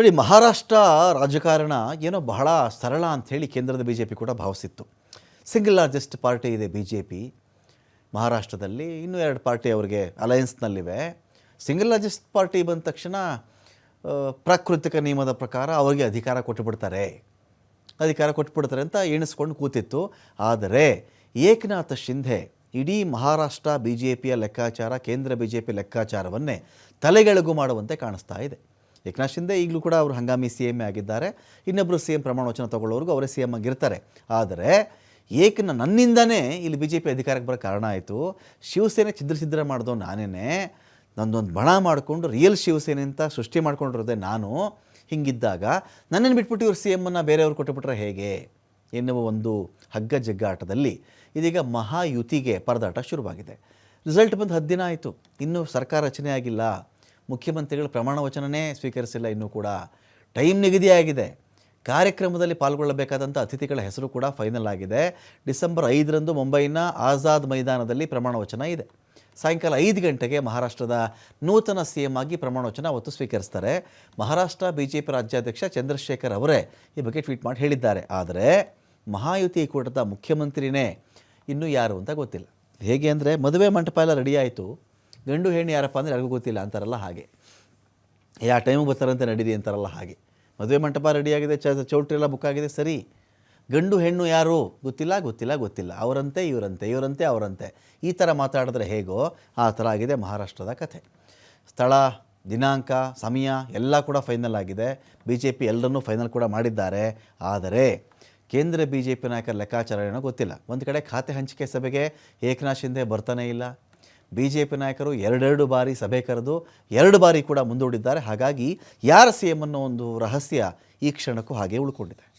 ನೋಡಿ, ಮಹಾರಾಷ್ಟ್ರ ರಾಜಕಾರಣ ಏನೋ ಬಹಳ ಸರಳ ಅಂಥೇಳಿ ಕೇಂದ್ರದ ಬಿ ಜೆ ಪಿ ಕೂಡ ಭಾವಿಸಿತ್ತು. ಸಿಂಗಲ್ ಲಾರ್ಜೆಸ್ಟ್ ಪಾರ್ಟಿ ಇದೆ ಬಿ ಜೆ ಪಿ ಮಹಾರಾಷ್ಟ್ರದಲ್ಲಿ ಇನ್ನೂ ಎರಡು ಪಾರ್ಟಿ ಅವರಿಗೆ ಅಲಯನ್ಸ್ನಲ್ಲಿವೆ ಸಿಂಗಲ್ ಲಾರ್ಜೆಸ್ಟ್ ಪಾರ್ಟಿ ಬಂದ ತಕ್ಷಣ ಪ್ರಾಕೃತಿಕ ನಿಯಮದ ಪ್ರಕಾರ ಅವರಿಗೆ ಅಧಿಕಾರ ಕೊಟ್ಟುಬಿಡ್ತಾರೆ. ಅಧಿಕಾರ ಕೊಟ್ಬಿಡ್ತಾರೆ ಅಂತ ಎಣಿಸ್ಕೊಂಡು ಕೂತಿತ್ತು. ಆದರೆ ಏಕನಾಥ ಶಿಂಧೆ ಇಡೀ ಮಹಾರಾಷ್ಟ್ರ ಬಿ ಜೆ ಪಿಯ ಲೆಕ್ಕಾಚಾರ, ಕೇಂದ್ರ ಬಿ ಜೆ ಪಿ ಲೆಕ್ಕಾಚಾರವನ್ನೇ ತಲೆಗೆಳಗು ಮಾಡುವಂತೆ ಕಾಣಿಸ್ತಾ ಇದೆ. ಏಕನಾಥ್ ಶಿಂದೆ ಈಗಲೂ ಕೂಡ ಅವರು ಹಂಗಾಮಿ ಸಿ ಎಂ ಆಗಿದ್ದಾರೆ. ಇನ್ನೊಬ್ಬರು ಸಿ ಎಂ ಪ್ರಮಾಣ ವಚನ ತಗೊಳ್ಳೋರ್ಗೂ ಅವರೇ ಸಿ ಎಂ ಆಗಿರ್ತಾರೆ. ಆದರೆ ಏಕನ ನನ್ನಿಂದನೇ ಇಲ್ಲಿ ಬಿ ಜೆ ಪಿ ಅಧಿಕಾರಕ್ಕೆ ಬರೋ ಕಾರಣ ಆಯಿತು. ಶಿವಸೇನೆ ಛಿದ್ರ ಛಿದ್ರ ಮಾಡಿದೋ ನಾನೇ ನಂದೊಂದು ಬಣ ಮಾಡಿಕೊಂಡು ರಿಯಲ್ ಶಿವಸೇನೆ ಅಂತ ಸೃಷ್ಟಿ ಮಾಡ್ಕೊಂಡಿರೋದೆ ನಾನು, ಹಿಂಗಿದ್ದಾಗ ನನ್ನನ್ನು ಬಿಟ್ಬಿಟ್ಟು ಇವ್ರು ಸಿ ಎಮ್ಮನ್ನು ಬೇರೆಯವ್ರು ಕೊಟ್ಟುಬಿಟ್ರೆ ಹೇಗೆ? ಎನ್ನುವ ಒಂದು ಹಗ್ಗ ಜಗ್ಗಾಟದಲ್ಲಿ ಇದೀಗ ಮಹಾಯುತಿಗೆ ಪರದಾಟ ಶುರುವಾಗಿದೆ. ರಿಸಲ್ಟ್ ಬಂದು ಹತ್ತು ದಿನ ಆಯಿತು. ಇನ್ನೂ ಸರ್ಕಾರ ರಚನೆ ಆಗಿಲ್ಲ. ಮುಖ್ಯಮಂತ್ರಿಗಳು ಪ್ರಮಾಣ ವಚನನೇ ಸ್ವೀಕರಿಸಿಲ್ಲ, ಇನ್ನೂ ಕೂಡ. ಟೈಮ್ ನಿಗದಿಯಾಗಿದೆ. ಕಾರ್ಯಕ್ರಮದಲ್ಲಿ ಪಾಲ್ಗೊಳ್ಳಬೇಕಾದಂಥ ಅತಿಥಿಗಳ ಹೆಸರು ಕೂಡ ಫೈನಲ್ ಆಗಿದೆ. ಡಿಸೆಂಬರ್ ಐದರಂದು ಮುಂಬೈನ ಆಜಾದ್ ಮೈದಾನದಲ್ಲಿ ಪ್ರಮಾಣ ವಚನ ಇದೆ. ಸಾಯಂಕಾಲ ಐದು ಗಂಟೆಗೆ ಮಹಾರಾಷ್ಟ್ರದ ನೂತನ ಸಿ ಎಂ ಆಗಿ ಪ್ರಮಾಣ ವಚನ ಅವತ್ತು ಸ್ವೀಕರಿಸ್ತಾರೆ. ಮಹಾರಾಷ್ಟ್ರ ಬಿ ಜೆ ಪಿ ರಾಜ್ಯಾಧ್ಯಕ್ಷ ಚಂದ್ರಶೇಖರ್ ಅವರೇ ಈ ಬಗ್ಗೆ ಟ್ವೀಟ್ ಮಾಡಿ ಹೇಳಿದ್ದಾರೆ. ಆದರೆ ಮಹಾಯುತಿ ಕೂಟದ ಮುಖ್ಯಮಂತ್ರಿನೇ ಇನ್ನೂ ಯಾರು ಅಂತ ಗೊತ್ತಿಲ್ಲ. ಹೇಗೆ ಅಂದರೆ ಮದುವೆ ಮಂಟಪ ಎಲ್ಲ ರೆಡಿ ಆಯಿತು. ಗಂಡು ಹೆಣ್ಣು ಯಾರಪ್ಪ ಅಂದರೆ ಯಾರಿಗೂ ಗೊತ್ತಿಲ್ಲ ಅಂತಾರಲ್ಲ ಹಾಗೆ. ಯಾವ ಟೈಮಿಗೆ ಬರ್ತಾರಂತೆ ನಡೀರಿ ಅಂತಾರಲ್ಲ ಹಾಗೆ. ಮದುವೆ ಮಂಟಪ ರೆಡಿಯಾಗಿದೆ ಚ, ಚೌಟ್ರಿ ಎಲ್ಲ ಬುಕ್ ಆಗಿದೆ, ಸರಿ. ಗಂಡು ಹೆಣ್ಣು ಯಾರು? ಗೊತ್ತಿಲ್ಲ ಗೊತ್ತಿಲ್ಲ ಗೊತ್ತಿಲ್ಲ. ಅವರಂತೆ, ಇವರಂತೆ ಇವರಂತೆ, ಅವರಂತೆ. ಈ ಥರ ಮಾತಾಡಿದ್ರೆ ಹೇಗೋ ಆ ಥರ ಆಗಿದೆ ಮಹಾರಾಷ್ಟ್ರದ ಕಥೆ. ಸ್ಥಳ, ದಿನಾಂಕ, ಸಮಯ ಎಲ್ಲ ಕೂಡ ಫೈನಲ್ ಆಗಿದೆ. ಬಿ ಜೆ ಪಿ ಎಲ್ಲರನ್ನೂ ಫೈನಲ್ ಕೂಡ ಮಾಡಿದ್ದಾರೆ. ಆದರೆ ಕೇಂದ್ರ ಬಿ ಜೆ ಪಿ ನಾಯಕರ ಲೆಕ್ಕಾಚಾರ ಏನೋ ಗೊತ್ತಿಲ್ಲ. ಒಂದು ಕಡೆ ಖಾತೆ ಹಂಚಿಕೆ ಸಭೆಗೆ ಏಕನಾಥ್ ಶಿಂದೆ ಬರ್ತಾನೇ ಇಲ್ಲ. ಬಿ ಜೆ ಪಿ ನಾಯಕರು ಎರಡೆರಡು ಬಾರಿ ಸಭೆ ಕರೆದು ಎರಡು ಬಾರಿ ಕೂಡ ಮುಂದೂಡಿದ್ದಾರೆ. ಹಾಗಾಗಿ ಯಾರ ಸಿ ಎಂ ಅನ್ನೋ ಒಂದು ರಹಸ್ಯ ಈ ಕ್ಷಣಕ್ಕೂ ಹಾಗೆ ಉಳ್ಕೊಂಡಿದೆ.